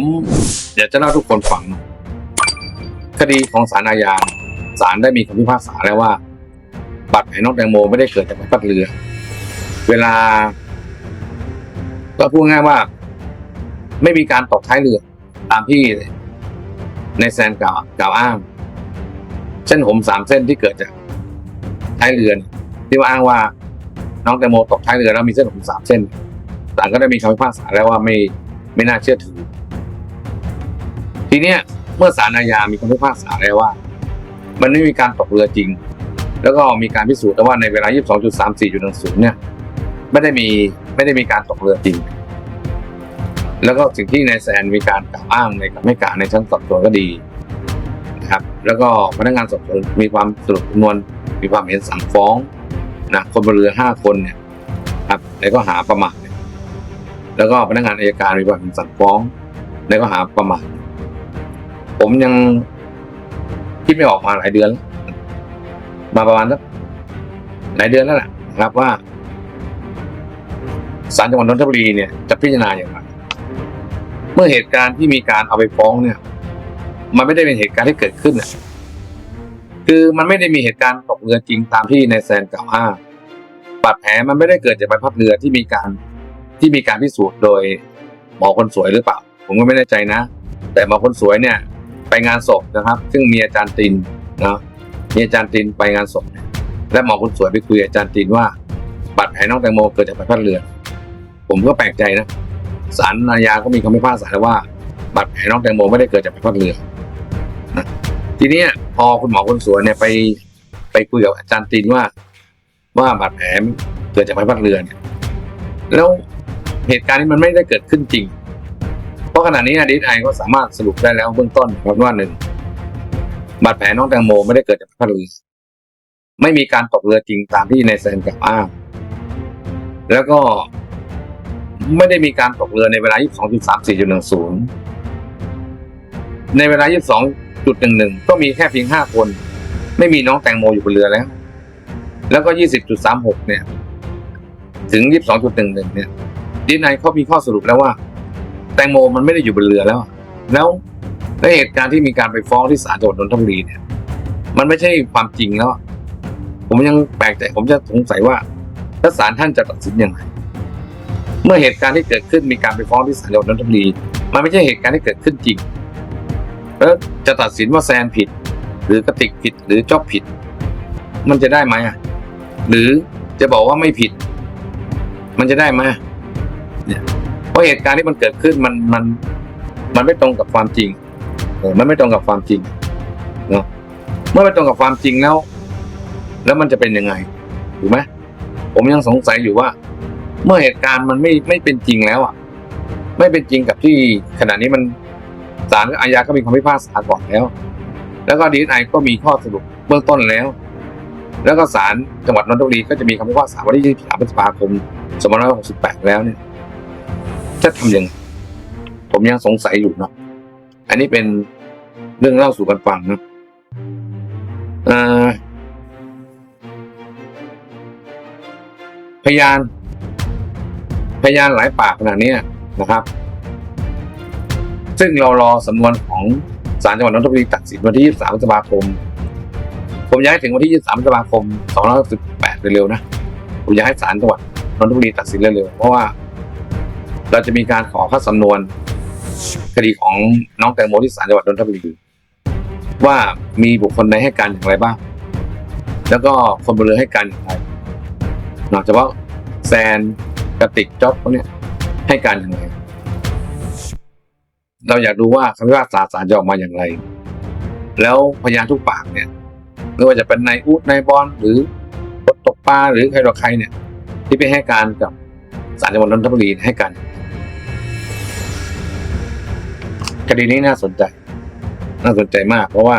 ผมอยากจะเล่าทุกคนฟัง คดีของศาลอาญาศาลได้มีคำพิพากษาแล้วว่าบาดแผลน้องแตงโมไม่ได้เกิดจากใบพัดเรือ เวลาก็พูดง่ายว่า ไม่มีการตกท้ายเรือ ตามที่ในแซนกล่าวกล่าวอ้างเส้นผมสามเส้นที่เกิดจากท้ายเรือที่ว่าอ้างว่า น้องแตงโมตกท้ายเรือแล้วมีเส้นผมสามเส้นศาลก็ได้มีคำพิพากษาแล้วว่าไม่ไม่น่าเชื่อถือ ทีเนี้ยเมื่อศาลอาญามีคำพิพากษาแล้วว่า มันไม่มีการตกเรือจริง แล้วก็มีการพิสูจน์แล้วว่าในเวลา 22.34.10เนี่ยไม่ได้มีไม่ได้มีการตกเรือจริง แล้วก็สิ่งที่นายแซนมีการกล่าวอ้างในคำให้การในชั้นสอบสวนก็ดีนะครับ แล้วก็พนักงานสอบสวนมีความสรุปสำนวนมีความเห็นสั่งฟ้องนะคนบนเรือห้าคนเนี่ยครับในข้อหาประมาทแล้วก็พนักงานอายการมีความเห็นสั่งฟ้องในข้อหาประมาท ผมยังคิดไม่ออกมาหลายเดือน มาประมาณสักหลายเดือนแล้วแหละนะครับว่าศาลจังหวัดนนทบุรีเนี่ยจะพิจารณาอย่างไรเมื่อเหตุการณ์ที่มีการเอาไปฟ้องเนี่ย มันไม่ได้เป็นเหตุการณ์ที่เกิดขึ้นนะคือมันไม่ได้มีเหตุการณ์ตกเรือจริงตามที่นายแซนกล่าวอ้างบาดแผลมันไม่ได้เกิดจากใบพัดเรือที่มีการที่มีการพิสูจน์โดยหมอคนสวยหรือเปล่า ผมก็ไม่แน่ใจนะ แต่หมอคนสวยเนี่ย ไปงานศพนะครับ ซึ่งมีอาจารย์ตินนะมีอาจารย์ตินไปงานศพเนี่ยและหมอคนสวยไปคุยกับอาจารย์ตินว่าบาดแผลน้องแตงโมเกิดจากใบพัดเรือ ผมก็แปลกใจนะศาลอาญาก็มีคำพิพากษาแล้วว่าบาดแผลน้องแตงโมไม่ได้เกิดจากใบพัดเรือนะทีนี้พอคุณหมอคนสวยเนี่ยไปไปคุยกับอาจารย์ตินว่า ว่าบาดแผลเกิดจากใบพัดเรือเนี่ยแล้วเหตุการณ์นี้มันไม่ได้เกิดขึ้นจริง เพราะขณะนี้ดีไอก็สามารถสรุปได้แล้วเบื้องต้นครับว่าหนึ่งบาดแผลน้องแตงโมไม่ได้เกิดจากพัดเรือไม่มีการตกเรือจริงตามที่ในายแซนกล่าวอ้างแล้วก็ไม่ได้มีการตกเรือในเวลา 22.34.10 ในเวลา 22.11 ก็มีแค่เพียง 5 คน ไม่มีน้องแตงโมอยู่บนเรือแล้ว แล้วก็ 20.36 เนี่ย ถึง 22.11 เนี่ยดีนายเขามีข้อสรุปแล้วว่า แตงโมมันไม่ได้อยู่บนเรือแล้ว แล้วและเหตุการณ์ที่มีการไปฟ้องที่ศาลจังหวัดนนทบุรีเนี่ย มันไม่ใช่ความจริงแล้ว ผมยังแปลกใจผมจะสงสัยว่าถ้าศาลท่านจะตัดสินยังไงเมื่อเหตุการณ์ที่เกิดขึ้นมีการไปฟ้องที่ศาลจังหวัดนนทบุรีมันไม่ใช่เหตุการณ์ที่เกิดขึ้นจริง แล้วจะตัดสินว่าแซนผิด หรือกระติกผิดหรือจอบผิด มันจะได้ไหมอะหรือจะบอกว่าไม่ผิด มันจะได้ไหมเนี่ย ราะเหตุการณ์ที่มันเกิดขึ้นมันมันมันไม่ตรงกับความจริงเออมันไม่ตรงกับความจริงเนาะเมื่อไม่ตรงกับความจริงแล้ว แล้วมันจะเป็นยังไงถูกไหมผมยังสงสัยอยู่ว่า เมื่อเหตุการณ์มันไม่ไม่เป็นจริงแล้วอะ ไม่เป็นจริงกับที่ขณะนี้มันศาลอาญาก็มีคำพิพากษาก่อนแล้ว แล้วก็ดีไอก็มีข้อสรุปเบื้องต้นแล้ว แล้วก็ศาลจังหวัดนนทบุรีก็จะมีคำพิพากษาวันที่23พฤษภาคม2568 แล้วเนี่ย จะทำยังไงผมยังสงสัยอยู่เนาะอันนี้เป็นเรื่องเล่าสู่กันฟังนะพยาน พยานหลายปากขนาดนี้นะครับ ซึ่งเรารอสำนวนของศาลจังหวัดนนทบุรีตัดสินวันที่ 23พฤษภาคม ผมอยากให้ถึงวันที่ 23พฤษภาคม 2518เร็วๆนะ ผมอยากให้ศาลจังหวัดนนทบุรีตัดสินเร็วๆเพราะว่า เราจะมีการขอคัดสำนวนคดีของน้องแตงโมที่ศาลจังหวัดนนทบุรีว่ามีบุคคลใดให้การอย่างไรบ้าง แล้วก็คนบนเรือให้การอย่างไรนอกจากว่าแซนกระติกจ๊อบเขาเนี่ยให้การอย่างไร เราอยากดูว่าคำพิพากษาศาลจะออกมาอย่างไร แล้วพยานทุกปากเนี่ยไม่ว่าจะเป็นนายอูดนายบอลหรือตกปลาหรือใครต่อใครเนี่ย ที่ไปให้การกับศาลจังหวัดนนทบุรีให้การ คดีนี้น่าสนใจ น่าสนใจมาก เพราะว่า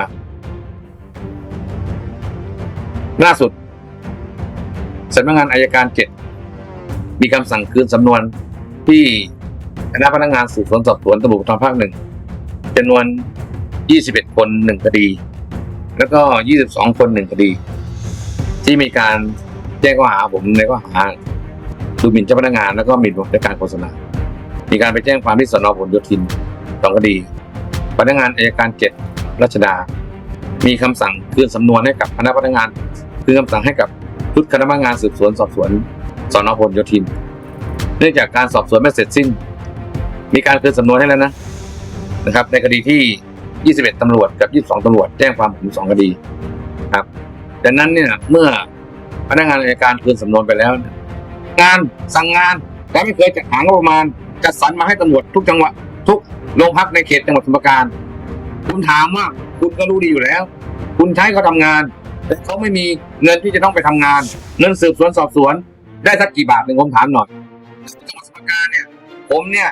ล่าสุดสำนักงานอายการเจ็ดมีคำสั่งคืนสำนวนที่คณะพนักงานสืบสวนสอบสวนตำรวจภูธรภาคหนึ่งจำนวน 21 คนหนึ่งคดี แล้วก็ 22 คนหนึ่งคดี ที่มีการแจ้งข้อหาผมในข้อหาดูหมิ่นเจ้าพนักงานแล้วก็หมิ่นในการโฆษณา มีการไปแจ้งความที่สนผลโยธิน สองคดี พนักงานอายการเจ็ดรัชดา มีคำสั่งคืนสำนวนให้กับคณะพนักงานคืนคำสั่งให้กับชุดคณะพนักงานสืบสวนสอบสวนสอนอพหลโยธิน เนื่องจากการสอบสวนไม่เสร็จสิ้น มีการคืนสำนวนให้แล้วนะนะครับ ในคดีที่ 21ตำรวจกับ 22ตำรวจแจ้งความผมสองคดีครับดังนั้นเนี่ยเมื่อพนักงานอายการคืนสำนวนไปแล้ว งานสั่งงานแต่ไม่เคยจัดหางบประมาณจัดสรรมาให้ตำรวจทุกจังหวัดทุก โรงพักในเขตจังหวัดสมุทรปราการ คุณถามว่าคุณก็รู้ดีอยู่แล้ว คุณใช้เขาทำงาน แต่เขาไม่มีเงินที่จะต้องไปทำงาน เงินสืบสวนสอบสวน ได้สักกี่บาทหนึ่งผมถามหน่อยจังหวัดสมุทรปราการเนี่ย ผมเนี่ย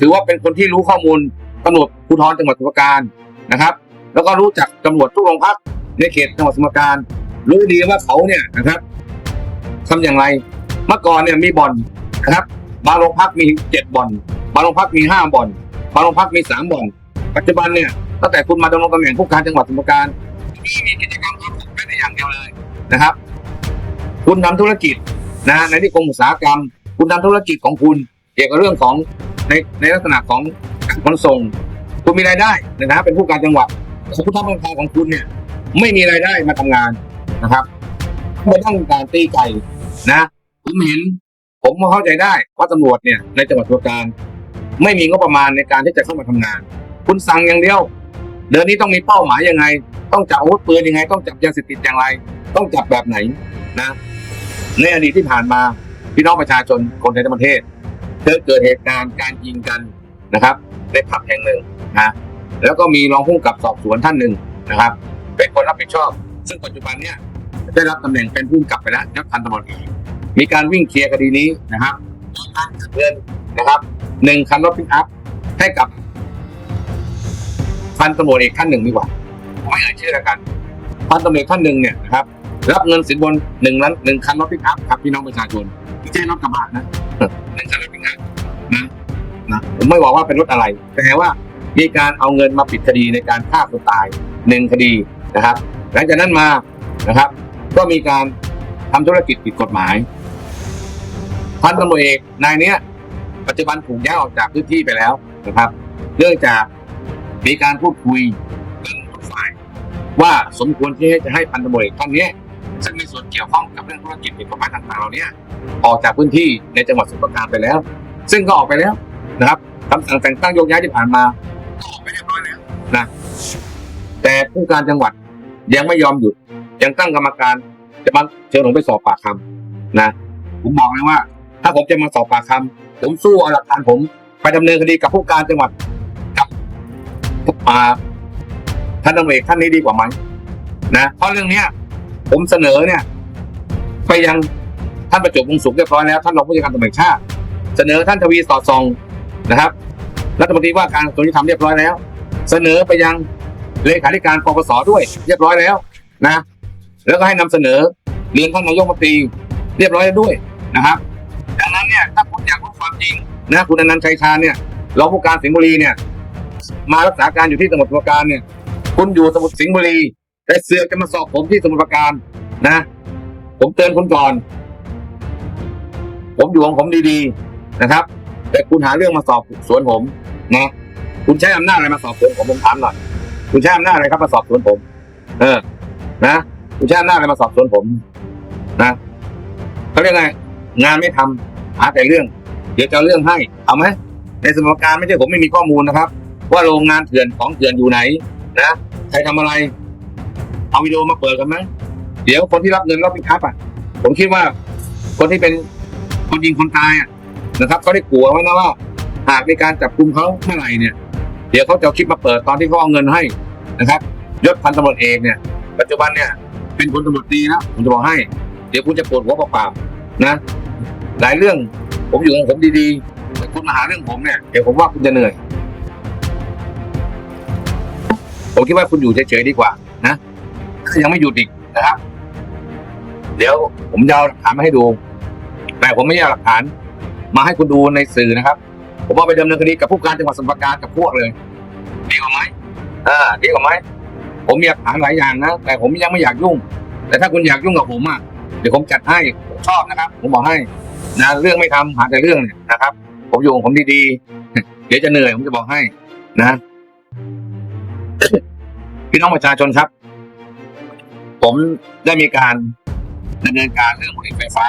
ถือว่าเป็นคนที่รู้ข้อมูลตำรวจภูธรจังหวัดสมุทรปราการนะครับ แล้วก็รู้จักตำรวจทุกโรงพักในเขตจังหวัดสมุทรปราการ รู้ดีว่าเขาเนี่ยนะครับทำอย่างไร เมื่อก่อนเนี่ยมีบ่อนนะครับ บางโรงพักมีเจ็ดบ่อน บางโรงพักมีห้าบ่อน บางโรงพักมีสามบ่อนปัจจุบันเนี่ยตั้งแต่คุณมาดำรงตำแหน่งผู้การจังหวัดสมุทรปราการมีกิจกรรมความสุขแค่ในอย่างเดียวเลยนะครับ คุณทำธุรกิจนะในที่กรมอุตสาหกรรม คุณทำธุรกิจของคุณเกี่ยวกับเรื่องของในในลักษณะของการขนส่ง คุณมีรายได้นะครับเป็นผู้การจังหวัดแต่ผู้ทำงานของคุณเนี่ยไม่มีรายได้มาทำงานนะครับไม่ต้องการตีไก่นะผมเห็น ผมก็เข้าใจได้ว่าตำรวจเนี่ยในจังหวัดสมุทรปราการ ไม่มีงบประมาณในการที่จะเข้ามาทำงาน คุณสั่งอย่างเดียว เดือนนี้ต้องมีเป้าหมายยังไง ต้องจับอาวุธปืนยังไง ต้องจับยาเสพติดอย่างไร ต้องจับแบบไหนนะในอดีตที่ผ่านมาพี่น้องประชาชนคนในทั้งประเทศเคยเกิดเหตุการณ์การยิงกันนะครับในผับแห่งหนึ่งนะแล้วก็มีรองผู้กำกับสอบสวนท่านหนึ่งนะครับ เป็นคนรับผิดชอบ ซึ่งปัจจุบันเนี่ยได้รับตำแหน่งเป็นผู้กำกับไปแล้วยศพันตำรวจเอกมีการวิ่งเคลียร์คดีนี้นะครับการเงินนะครับ หนึ่งคันรถปิกอัพให้กับพันตำรวจเอกท่านหนึ่งดีกว่าไม่เอ่ยชื่อแล้วกัน พันตำรวจเอกท่านหนึ่งเนี่ยนะครับรับเงินสินบนหนึ่งล้านหนึ่งคันรถปิกอัพครับพี่น้องประชาชนไม่ใช่รถกระบะนะหนึ่งคันรถปิกอัพนะนะผมไม่บอกว่าเป็นรถอะไรแต่ว่ามีการเอาเงินมาปิดคดีในการฆ่าคนตายหนึ่งคดีนะครับ หลังจากนั้นมานะครับ ก็มีการทำธุรกิจผิดกฎหมาย พันตำรวจเอกนายเนี้ย ปัจจุบันถูกย้ายออกจากพื้นที่ไปแล้วนะครับเนื่องจากมีการพูดคุยกันทุกฝ่าย ว่าสมควรที่จะให้พันตำรวจเอกท่านนี้ซึ่งมีส่วนเกี่ยวข้องกับเรื่องธุรกิจผิดกฎหมายต่างๆเหล่านี้ออกจากพื้นที่ในจังหวัดสมุทรปราการไปแล้ว ซึ่งก็ออกไปแล้วนะครับคำสั่งแต่งตั้งโยกย้ายที่ผ่านมาก็ออกไปเรียบร้อยแล้วนะแต่ผู้การจังหวัดยังไม่ยอมหยุดยังตั้งกรรมการจะมาเชิญผมไปสอบปากคำนะผมบอกเลยว่า ถ้าผมจะมาสอบปากคำผมสู้เอาหลักฐานผม ไปดำเนินคดีกับผู้การจังหวัดกับอ่าท่านตำรวจเอกท่านนี้ดีกว่าไหมนะเพราะเรื่องเนี้ย ผมเสนอเนี่ย ไปยังท่านประจวบวงสุขเรียบร้อยแล้วท่านรองผู้จัดการตำรวจชาติเสนอท่านทวีสอดส่องนะครับรัฐมนตรีว่าการกระทรวงยุติธรรมเรียบร้อยแล้ว เสนอไปยังเลขาธิการปปสด้วย เรียบร้อยแล้วนะ แล้วก็ให้นำเสนอเรียนท่านนายกรัฐมนตรีเรียบร้อยแล้วด้วยนะครับ ถ้าคุณอยากรู้ความจริงนะคุณอนันต์ชัยชาญเนี่ยรองผู้การสิงห์บุรีเนี่ย มารักษาการอยู่ที่สมุทรปราการเนี่ย คุณอยู่สมุทรสิงห์บุรี แต่เสือกจะมาสอบผมที่สมุทรปราการนะ ผมเตือนคุณก่อน ผมอยู่ของผมดีๆนะครับ แต่คุณหาเรื่องมาสอบสวนผมนะคุณใช้อำนาจอะไรมาสอบสวนผมผมถามหน่อยคุณใช้อำนาจอะไรครับมาสอบสวนผม เออ นะคุณใช้อำนาจอะไรมาสอบสวนผม นะเขาเรียกไงงานไม่ทำ หาแต่เรื่อง เดี๋ยวจะเรื่องให้เอาไหมในสมการไม่ใช่ผมไม่มีข้อมูลนะครับ ว่าโรงงานเถื่อนของเถื่อนอยู่ไหนนะใครทำอะไร เอาวิดีโอมาเปิดกันไหมเดี๋ยวคนที่รับเงินรับพิคับอะ ผมคิดว่า คนที่เป็นคนยิงคนตายอะนะครับเขาได้กลัวไว้นะว่าหากมีการจับกุมเขาเมื่อไหร่เนี่ย เดี๋ยวเขาจะคลิปมาเปิดตอนที่เขาเอาเงินให้นะครับยศพันตำรวจเอกเนี่ย ปัจจุบันเนี่ย เป็นคนตำรวจดีนะผมจะบอกให้ เดี๋ยวคุณจะปวดหัวเปล่าๆนะ หลายเรื่องผมอยู่ของผมดีๆแต่คุณมาหาเรื่องผมเนี่ยเดี๋ยวผมว่าคุณจะเหนื่อย ผมคิดว่าคุณอยู่เฉยๆดีกว่า นะถ้ายังไม่หยุดอีกนะครับ เดี๋ยวผมจะเอาหลักฐานมาให้ดู แต่ผมไม่ได้เอาหลักฐาน มาให้คุณดูในสื่อนะครับ ผมว่าไปดำเนินคดีกับผู้การจังหวัดสมุทรปราการกับพวกเลย ดีกว่าไหมอ่าดีกว่าไหมผมมีหลักฐานหลายอย่างนะ แต่ผมยังไม่อยากยุ่ง แต่ถ้าคุณอยากยุ่งกับผมอะเดี๋ยวผมจัดให้ชอบนะครับ ผมบอกให้ นะเรื่องไม่ทำหาแต่เรื่องเนี่ยนะครับ ผมอยู่ของผมดีๆเดี๋ยวจะเหนื่อยผมจะบอกให้นะพี่น้องประชาชนครับ ผมได้มีการดำเนินการเรื่องผลิตไฟฟ้า